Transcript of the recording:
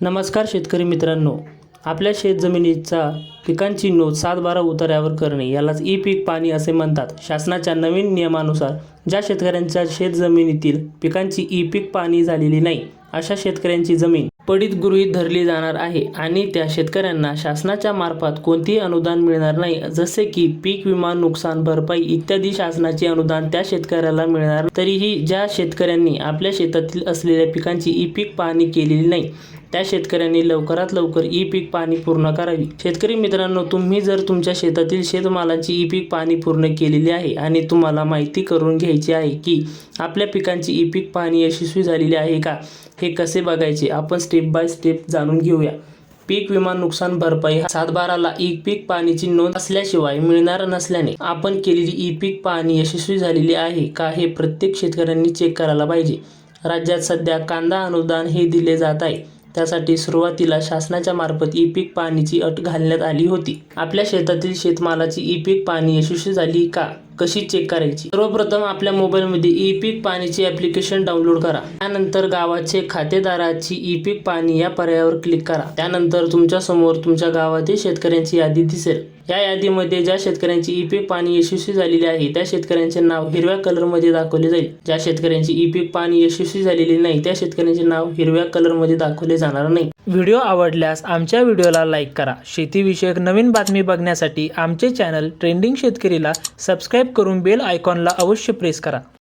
नमस्कार शेतकरी मित्रांनो. आपल्या शेतजमिनीचा पिकांची नोंद सात बारा उतार्यावर करणे यालाच ई पीक पाणी असे म्हणतात. शासनाच्या नवीन नियमानुसार ज्या शेतकऱ्यांच्या शेतजमिनीतील पिकांची ई पीक पाणी झालेली नाही अशा शेतकऱ्यांची जमीन पडीत गृहीत धरली जाणार आहे आणि त्या शेतकऱ्यांना शासनाच्या मार्फत कोणतेही अनुदान मिळणार नाही. जसे की पीक विमा नुकसान भरपाई इत्यादी शासनाचे अनुदान त्या शेतकऱ्याला मिळणार तरीही ज्या शेतकऱ्यांनी आपल्या शेतातील असलेल्या पिकांची ई पीक पाहणी केलेली नाही त्या शेतकऱ्यांनी लवकरात लवकर ई पीक पाणी पूर्ण करावी. शेतकरी मित्रांनो तुम्ही जर तुमच्या शेतातील शेतमालाची ई पीक पाणी पूर्ण केलेली आहे आणि तुम्हाला माहिती करून घ्यायची आहे की आपल्या पिकांची ई पीक पाणी यशस्वी झालेली आहे का हे कसे बघायचे आपण स्टेप बाय स्टेप जाणून घेऊया. पीक विमा नुकसान भरपाई सातबाराला ई पीक पाणीची नोंद असल्याशिवाय मिळणार नसल्याने आपण केलेली ई पीक पाणी यशस्वी झालेली आहे का हे प्रत्येक शेतकऱ्यांनी चेक करायला पाहिजे. राज्यात सध्या कांदा अनुदान हे दिले जात आहे. त्यासाठी सुरुवातीला शासनाच्या मार्फत ई पीक पाण्याची अट घालण्यात आली होती. आपल्या शेतातील शेतमालाची ई पीक पाणी यशस्वी झाली का? कशी चेक करायची? सर्वप्रथम आपल्या मोबाईलमध्ये ई पीक पाणीची ॲप्लिकेशन डाउनलोड करा. त्यानंतर गावाचे खातेदाराची ई पीक पाणी या पर्यायावर क्लिक करा. त्यानंतर तुमच्यासमोर तुमच्या गावातील शेतकऱ्यांची यादी दिसेल. या यादीमध्ये ज्या शेतकऱ्यांची ई पीक पाणी यशस्वी झालेली आहे त्या शेतकऱ्यांचे नाव हिरव्या कलरमध्ये दाखवले जाईल. ज्या शेतकऱ्यांची ई पीक पाणी यशस्वी झालेली नाही त्या शेतकऱ्यांचे नाव हिरव्या कलरमध्ये दाखवले जाणार नाही. व्हिडिओ आवडल्यास आमच्या व्हिडिओला लाईक करा. शेतीविषयक नवीन बातमी बघण्यासाठी आमचे चॅनल ट्रेंडिंग शेतकरीला सबस्क्राईब सबस्क्राईब करून बेल आयकॉनला अवश्य प्रेस करा.